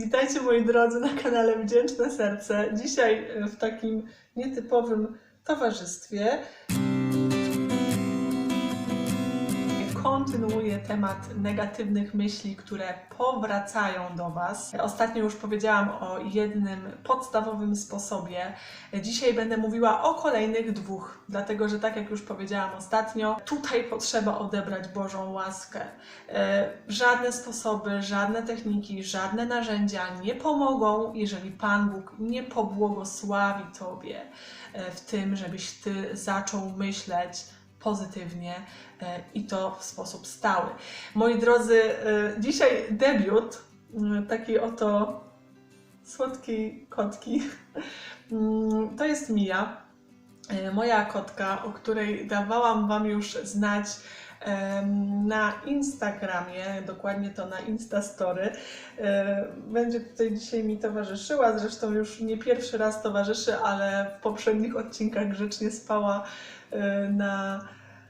Witajcie moi drodzy na kanale Wdzięczne Serce. Dzisiaj e, w takim nietypowym towarzystwie kontynuuję temat negatywnych myśli, które powracają do Was. Ostatnio już powiedziałam o jednym podstawowym sposobie. Dzisiaj będę mówiła o kolejnych dwóch, dlatego że tak jak już powiedziałam ostatnio, tutaj potrzeba odebrać Bożą łaskę. E, Żadne sposoby, żadne techniki, żadne narzędzia nie pomogą, jeżeli Pan Bóg nie pobłogosławi Tobie e, w tym, żebyś Ty zaczął myśleć pozytywnie e, i to w sposób stały. Moi drodzy, e, dzisiaj debiut e, takiej oto słodkiej kotki. Mm, To jest Mia, e, moja kotka, o której dawałam Wam już znać na Instagramie, dokładnie to na Instastory. Będzie tutaj dzisiaj mi towarzyszyła, zresztą już nie pierwszy raz towarzyszy, ale w poprzednich odcinkach grzecznie spała na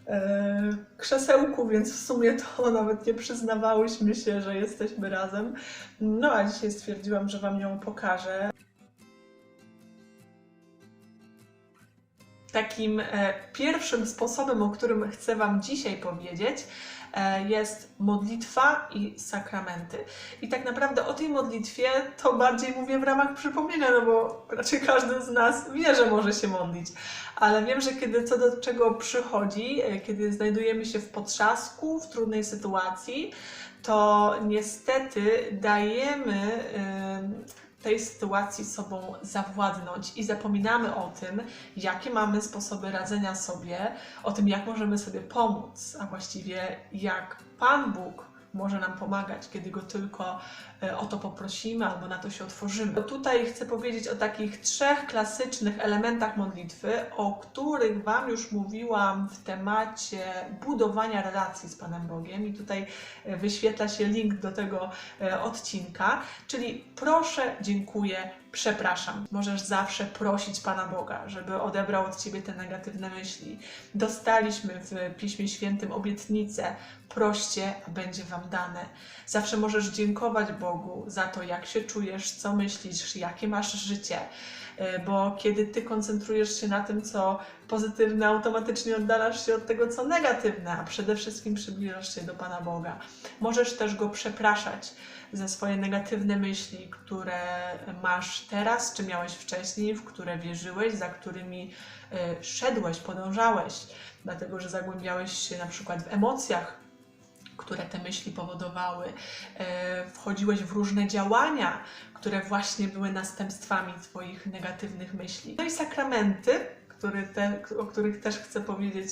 e, krzesełku, więc w sumie to nawet nie przyznawałyśmy się, że jesteśmy razem. No a dzisiaj stwierdziłam, że Wam ją pokażę. Takim e, pierwszym sposobem, o którym chcę Wam dzisiaj powiedzieć, e, jest modlitwa i sakramenty. I tak naprawdę o tej modlitwie to bardziej mówię w ramach przypomnienia, no bo raczej każdy z nas wie, że może się modlić. Ale wiem, że kiedy co do czego przychodzi, e, kiedy znajdujemy się w potrzasku, w trudnej sytuacji, to niestety dajemy em, tej sytuacji sobą zawładnąć i zapominamy o tym, jakie mamy sposoby radzenia sobie, o tym, jak możemy sobie pomóc, a właściwie jak Pan Bóg może nam pomagać, kiedy go tylko e, o to poprosimy albo na to się otworzymy. Tutaj chcę powiedzieć o takich trzech klasycznych elementach modlitwy, o których Wam już mówiłam w temacie budowania relacji z Panem Bogiem i tutaj e, wyświetla się link do tego e, odcinka, czyli proszę, dziękuję, przepraszam. Możesz zawsze prosić Pana Boga, żeby odebrał od Ciebie te negatywne myśli. Dostaliśmy w Piśmie Świętym obietnicę, proście, a będzie Wam dane. Zawsze możesz dziękować Bogu za to, jak się czujesz, co myślisz, jakie masz życie. E, Bo kiedy ty koncentrujesz się na tym, co pozytywne, automatycznie oddalasz się od tego, co negatywne, a przede wszystkim przybliżasz się do Pana Boga. Możesz też go przepraszać za swoje negatywne myśli, które masz teraz, czy miałeś wcześniej, w które wierzyłeś, za którymi e, szedłeś, podążałeś, dlatego że zagłębiałeś się na przykład w emocjach, które te myśli powodowały, e, wchodziłeś w różne działania, które właśnie były następstwami Twoich negatywnych myśli. No i sakramenty, te, o których też chcę powiedzieć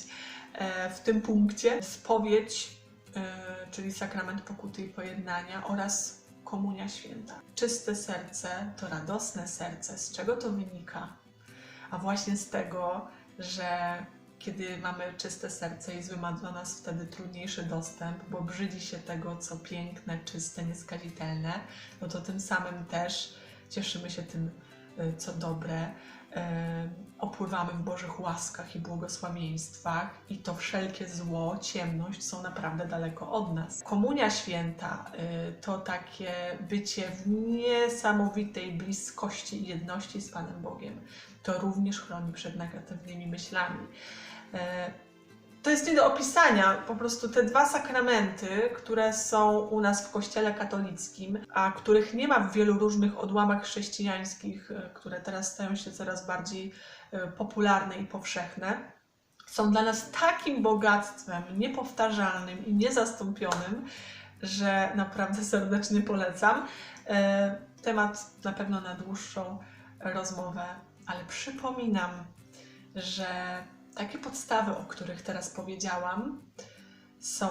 e, w tym punkcie, spowiedź, e, czyli sakrament pokuty i pojednania oraz komunia święta. Czyste serce to radosne serce. Z czego to wynika? A właśnie z tego, że kiedy mamy czyste serce, jest ma dla nas wtedy trudniejszy dostęp, bo brzydzi się tego, co piękne, czyste, nieskazitelne, no to tym samym też cieszymy się tym, y, co dobre, opływamy w Bożych łaskach i błogosławieństwach i to wszelkie zło, ciemność są naprawdę daleko od nas. Komunia święta y, to takie bycie w niesamowitej bliskości i jedności z Panem Bogiem. To również chroni przed negatywnymi myślami. To jest nie do opisania, po prostu te dwa sakramenty, które są u nas w Kościele katolickim, a których nie ma w wielu różnych odłamach chrześcijańskich, e, które teraz stają się coraz bardziej e, popularne i powszechne, są dla nas takim bogactwem niepowtarzalnym i niezastąpionym, że naprawdę serdecznie polecam. E, Temat na pewno na dłuższą rozmowę, ale przypominam, że takie podstawy, o których teraz powiedziałam, są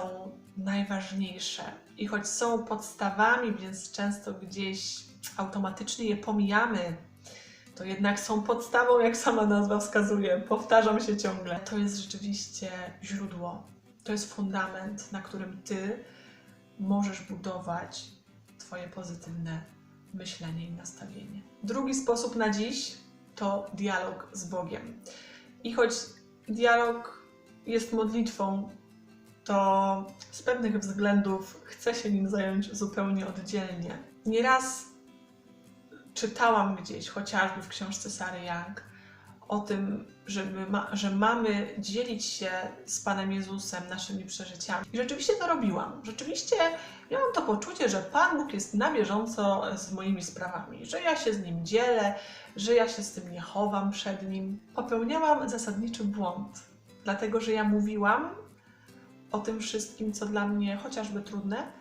najważniejsze. I choć są podstawami, więc często gdzieś automatycznie je pomijamy, to jednak są podstawą, jak sama nazwa wskazuje. Powtarzam się ciągle. To jest rzeczywiście źródło. To jest fundament, na którym ty możesz budować Twoje pozytywne myślenie i nastawienie. Drugi sposób na dziś to dialog z Bogiem. I choć dialog jest modlitwą, to z pewnych względów chcę się nim zająć zupełnie oddzielnie. Nieraz czytałam gdzieś, chociażby w książce Sary Young, o tym, żeby ma, że mamy dzielić się z Panem Jezusem naszymi przeżyciami. I rzeczywiście to robiłam. Rzeczywiście miałam to poczucie, że Pan Bóg jest na bieżąco z moimi sprawami, że ja się z Nim dzielę, że ja się z tym nie chowam przed Nim. Popełniałam zasadniczy błąd, dlatego że ja mówiłam o tym wszystkim, co dla mnie chociażby trudne,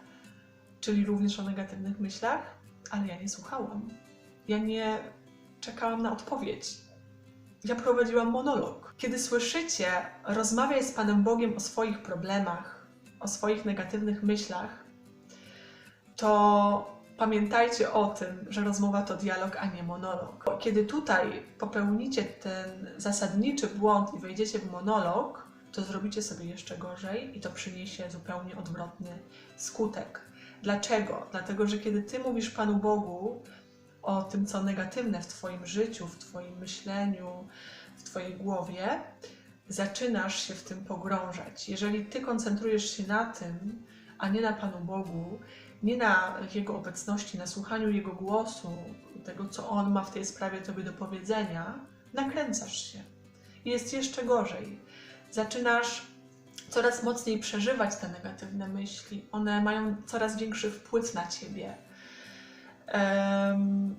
czyli również o negatywnych myślach, ale ja nie słuchałam. Ja nie czekałam na odpowiedź. Ja prowadziłam monolog. Kiedy słyszycie, rozmawiaj z Panem Bogiem o swoich problemach, o swoich negatywnych myślach, to pamiętajcie o tym, że rozmowa to dialog, a nie monolog. Kiedy tutaj popełnicie ten zasadniczy błąd i wejdziecie w monolog, to zrobicie sobie jeszcze gorzej i to przyniesie zupełnie odwrotny skutek. Dlaczego? Dlatego, że kiedy ty mówisz Panu Bogu o tym, co negatywne w Twoim życiu, w Twoim myśleniu, w Twojej głowie, zaczynasz się w tym pogrążać. Jeżeli ty koncentrujesz się na tym, a nie na Panu Bogu, nie na Jego obecności, na słuchaniu Jego głosu, tego, co On ma w tej sprawie Tobie do powiedzenia, nakręcasz się. I jest jeszcze gorzej. Zaczynasz coraz mocniej przeżywać te negatywne myśli. One mają coraz większy wpływ na Ciebie.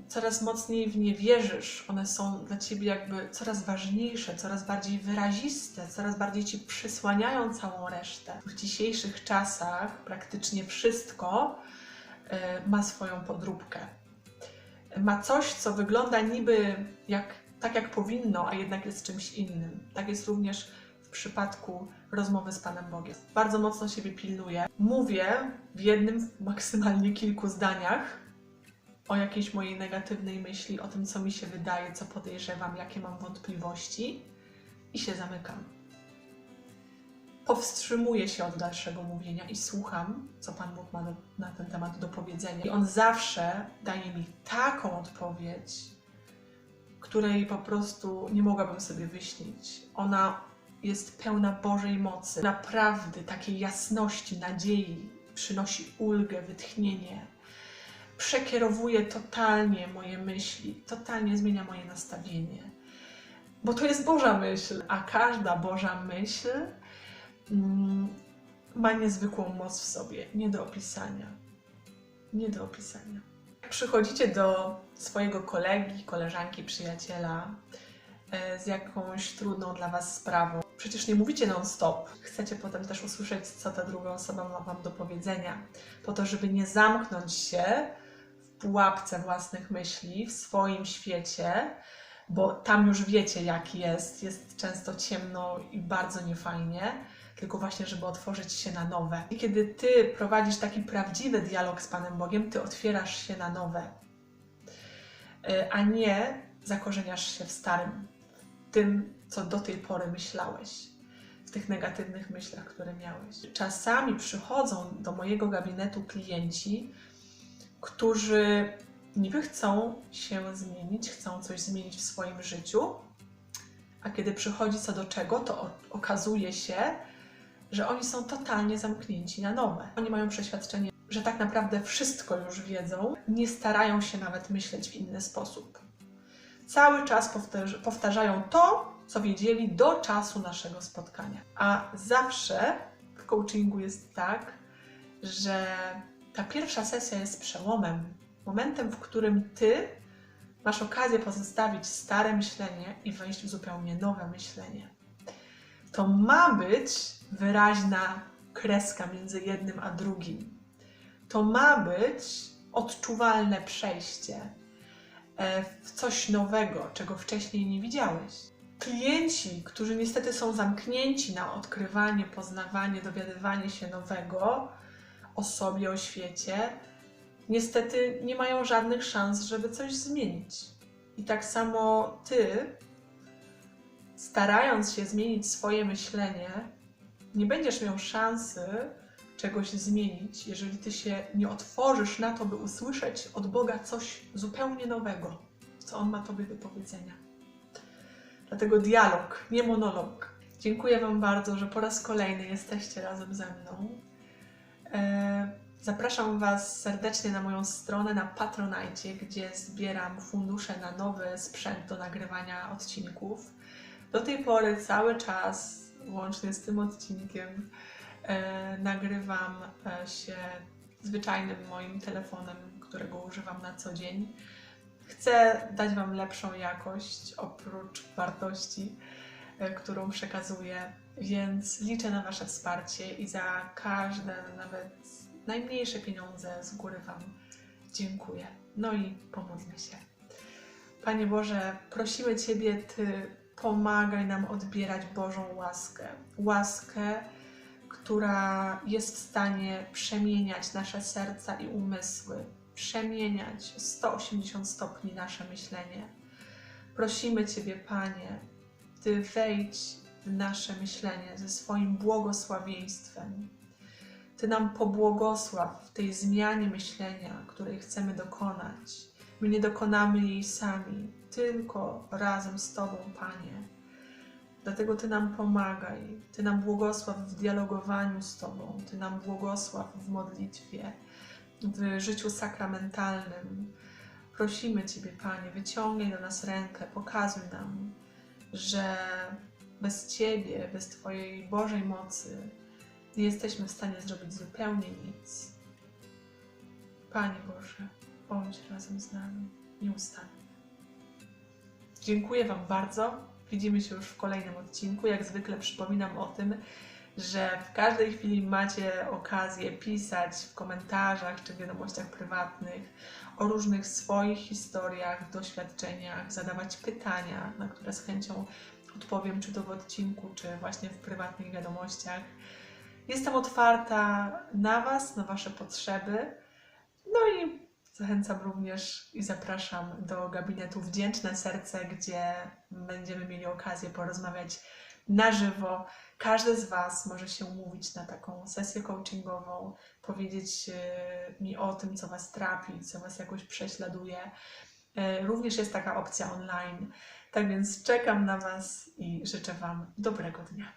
Coraz mocniej w nie wierzysz. One są dla Ciebie jakby coraz ważniejsze, coraz bardziej wyraziste, coraz bardziej Ci przysłaniają całą resztę. W dzisiejszych czasach praktycznie wszystko e, ma swoją podróbkę. Ma coś, co wygląda niby jak, tak, jak powinno, a jednak jest czymś innym. Tak jest również w przypadku rozmowy z Panem Bogiem. Bardzo mocno siebie pilnuję. Mówię w jednym, maksymalnie kilku zdaniach o jakiejś mojej negatywnej myśli, o tym, co mi się wydaje, co podejrzewam, jakie mam wątpliwości i się zamykam. Powstrzymuję się od dalszego mówienia i słucham, co Pan Bóg ma do, na ten temat do powiedzenia. I On zawsze daje mi taką odpowiedź, której po prostu nie mogłabym sobie wyśnić. Ona jest pełna Bożej mocy, naprawdę takiej jasności, nadziei, przynosi ulgę, wytchnienie przekierowuje totalnie moje myśli, totalnie zmienia moje nastawienie. Bo to jest Boża myśl, a każda Boża myśl mm, ma niezwykłą moc w sobie, nie do opisania. Nie do opisania. Przychodzicie do swojego kolegi, koleżanki, przyjaciela e, z jakąś trudną dla Was sprawą. Przecież nie mówicie non-stop. Chcecie potem też usłyszeć, co ta druga osoba ma Wam do powiedzenia, po to, żeby nie zamknąć się pułapce własnych myśli, w swoim świecie, bo tam już wiecie, jak jest. Jest często ciemno i bardzo niefajnie, tylko właśnie, żeby otworzyć się na nowe. I kiedy ty prowadzisz taki prawdziwy dialog z Panem Bogiem, ty otwierasz się na nowe, Y, a nie zakorzeniasz się w starym, w tym, co do tej pory myślałeś w tych negatywnych myślach, które miałeś. Czasami przychodzą do mojego gabinetu klienci, którzy niby chcą się zmienić, chcą coś zmienić w swoim życiu, a kiedy przychodzi co do czego, to okazuje się, że oni są totalnie zamknięci na nowe. Oni mają przeświadczenie, że tak naprawdę wszystko już wiedzą, nie starają się nawet myśleć w inny sposób. Cały czas powtarz- powtarzają to, co wiedzieli do czasu naszego spotkania. A zawsze w coachingu jest tak, że ta pierwsza sesja jest przełomem, momentem, w którym ty masz okazję pozostawić stare myślenie i wejść w zupełnie nowe myślenie. To ma być wyraźna kreska między jednym a drugim. To ma być odczuwalne przejście e, w coś nowego, czego wcześniej nie widziałeś. Klienci, którzy niestety są zamknięci na odkrywanie, poznawanie, dowiadywanie się nowego, o sobie, o świecie, niestety nie mają żadnych szans, żeby coś zmienić. I tak samo ty, starając się zmienić swoje myślenie, nie będziesz miał szansy czegoś zmienić, jeżeli ty się nie otworzysz na to, by usłyszeć od Boga coś zupełnie nowego, co On ma tobie do powiedzenia. Dlatego dialog, nie monolog. Dziękuję Wam bardzo, że po raz kolejny jesteście razem ze mną. E, Zapraszam Was serdecznie na moją stronę na Patronite, gdzie zbieram fundusze na nowy sprzęt do nagrywania odcinków. Do tej pory cały czas, łącznie z tym odcinkiem, e, nagrywam e, się zwyczajnym moim telefonem, którego używam na co dzień. Chcę dać Wam lepszą jakość oprócz wartości, którą przekazuję, więc liczę na Wasze wsparcie i za każde, nawet najmniejsze pieniądze z góry Wam dziękuję. No i pomódlmy się. Panie Boże, prosimy Ciebie, Ty pomagaj nam odbierać Bożą łaskę. Łaskę, która jest w stanie przemieniać nasze serca i umysły, przemieniać o 180 stopni nasze myślenie. Prosimy Ciebie, Panie, Ty wejdź w nasze myślenie ze swoim błogosławieństwem. Ty nam pobłogosław w tej zmianie myślenia, której chcemy dokonać. My nie dokonamy jej sami, tylko razem z Tobą, Panie. Dlatego Ty nam pomagaj, Ty nam błogosław w dialogowaniu z Tobą, Ty nam błogosław w modlitwie, w życiu sakramentalnym. Prosimy Ciebie, Panie, wyciągnij do nas rękę, pokazuj nam, że bez Ciebie, bez Twojej Bożej mocy nie jesteśmy w stanie zrobić zupełnie nic. Panie Boże, bądź razem z nami nieustannie. Dziękuję Wam bardzo. Widzimy się już w kolejnym odcinku. Jak zwykle przypominam o tym, że w każdej chwili macie okazję pisać w komentarzach czy wiadomościach prywatnych o różnych swoich historiach, doświadczeniach, zadawać pytania, na które z chęcią odpowiem, czy to w odcinku, czy właśnie w prywatnych wiadomościach. Jestem otwarta na Was, na Wasze potrzeby. No i zachęcam również i zapraszam do gabinetu Wdzięczne Serce, gdzie będziemy mieli okazję porozmawiać na żywo. Każdy z Was może się umówić na taką sesję coachingową, powiedzieć e, mi o tym, co Was trapi, co Was jakoś prześladuje. E, Również jest taka opcja online. Tak więc czekam na Was i życzę Wam dobrego dnia.